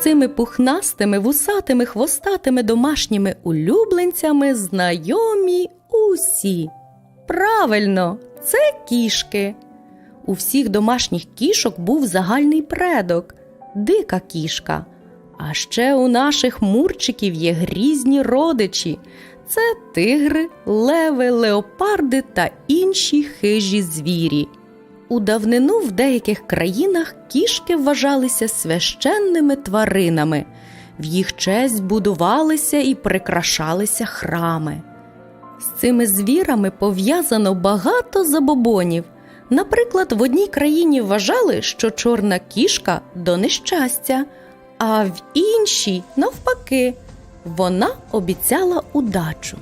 Цими пухнастими, вусатими, хвостатими домашніми улюбленцями знайомі усі. Правильно, це кішки. У всіх домашніх кішок був загальний предок дика кішка. А ще у наших мурчиків є грізні родичі це тигри, леви, леопарди та інші хижі звірі. У давнину в деяких країнах кішки вважалися священними тваринами, в їх честь будувалися і прикрашалися храми. З цими звірами пов'язано багато забобонів. Наприклад, в одній країні вважали, що чорна кішка до нещастя, а в іншій, навпаки, вона обіцяла удачу.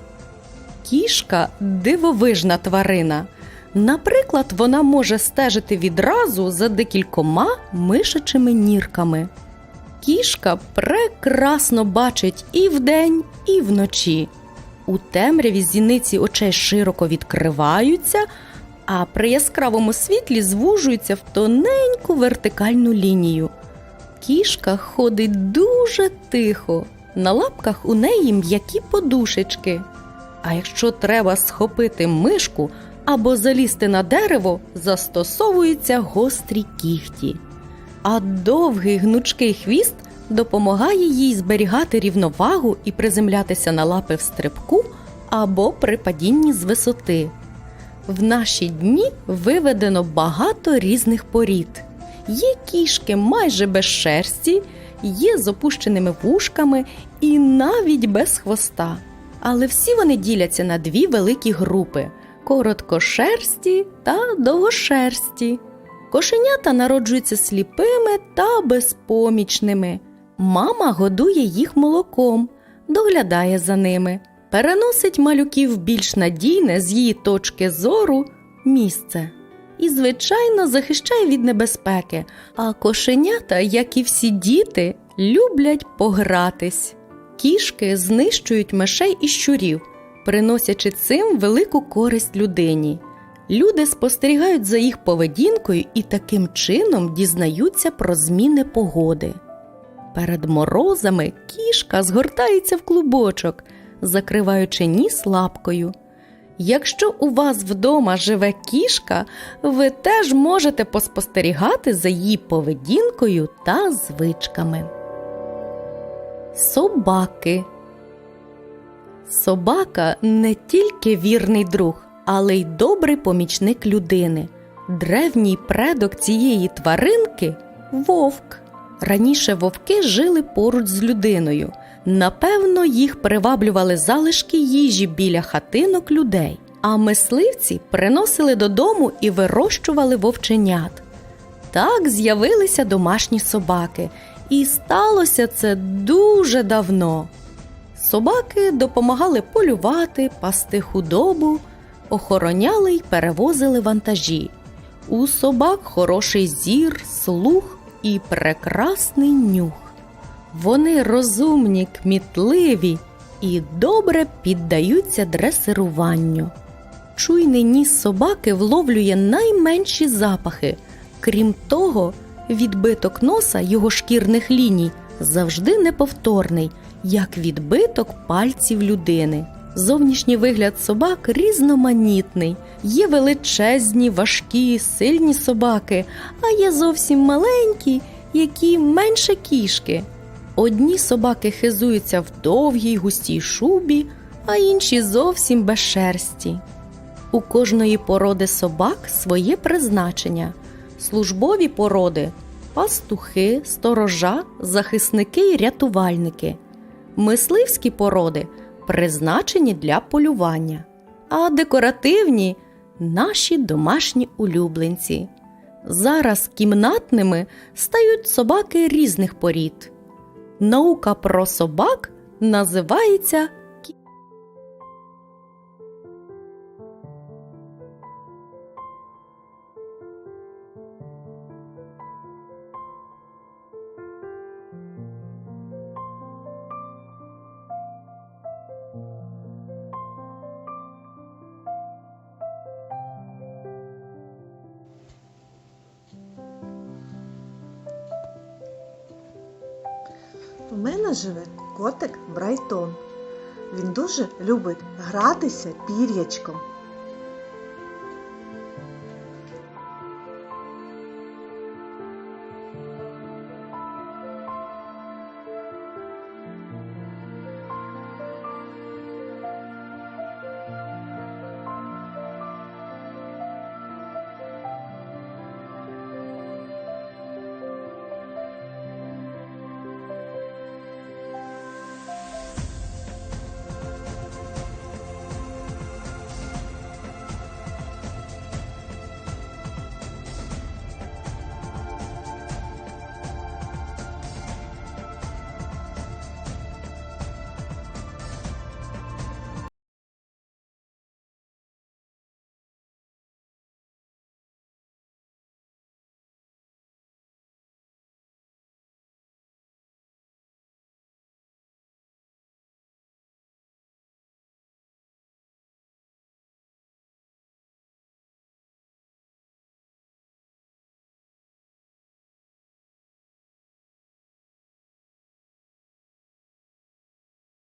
Кішка дивовижна тварина. Наприклад, вона може стежити відразу за декількома мишачими нірками. Кішка прекрасно бачить і вдень, і вночі. У темряві зіниці очей широко відкриваються, а при яскравому світлі звужуються в тоненьку вертикальну лінію. Кішка ходить дуже тихо, на лапках у неї м'які подушечки. А якщо треба схопити мишку або залізти на дерево, застосовуються гострі кігті. А довгий гнучкий хвіст допомагає їй зберігати рівновагу і приземлятися на лапи в стрибку або при падінні з висоти. В наші дні виведено багато різних порід. Є кішки майже без шерсті, є з опущеними вушками і навіть без хвоста. Але всі вони діляться на дві великі групи короткошерсті та довгошерсті. Кошенята народжуються сліпими та безпомічними. Мама годує їх молоком, доглядає за ними, переносить малюків більш надійне з її точки зору місце і, звичайно, захищає від небезпеки. А кошенята, як і всі діти, люблять погратись. Кішки знищують мишей і щурів, приносячи цим велику користь людині. Люди спостерігають за їх поведінкою і таким чином дізнаються про зміни погоди. Перед морозами кішка згортається в клубочок, закриваючи ніс лапкою. Якщо у вас вдома живе кішка, ви теж можете поспостерігати за її поведінкою та звичками. Собаки Собака не тільки вірний друг, але й добрий помічник людини. Древній предок цієї тваринки вовк. Раніше вовки жили поруч з людиною. Напевно, їх приваблювали залишки їжі біля хатинок людей, а мисливці приносили додому і вирощували вовченят. Так з'явилися домашні собаки, і сталося це дуже давно. Собаки допомагали полювати, пасти худобу, охороняли й перевозили вантажі. У собак хороший зір, слух і прекрасний нюх. Вони розумні, кмітливі і добре піддаються дресируванню. Чуйний ніс собаки вловлює найменші запахи. Крім того, відбиток носа його шкірних ліній завжди неповторний, як відбиток пальців людини. Зовнішній вигляд собак різноманітний. Є величезні, важкі, сильні собаки, а є зовсім маленькі, які менше кішки. Одні собаки хизуються в довгій густій шубі, а інші зовсім без шерсті. У кожної породи собак своє призначення. Службові породи пастухи, сторожа, захисники й рятувальники. Мисливські породи призначені для полювання, а декоративні наші домашні улюбленці. Зараз кімнатними стають собаки різних порід. Наука про собак називається У мене живе котик Брайтон. Він дуже любить гратися пір'ячком.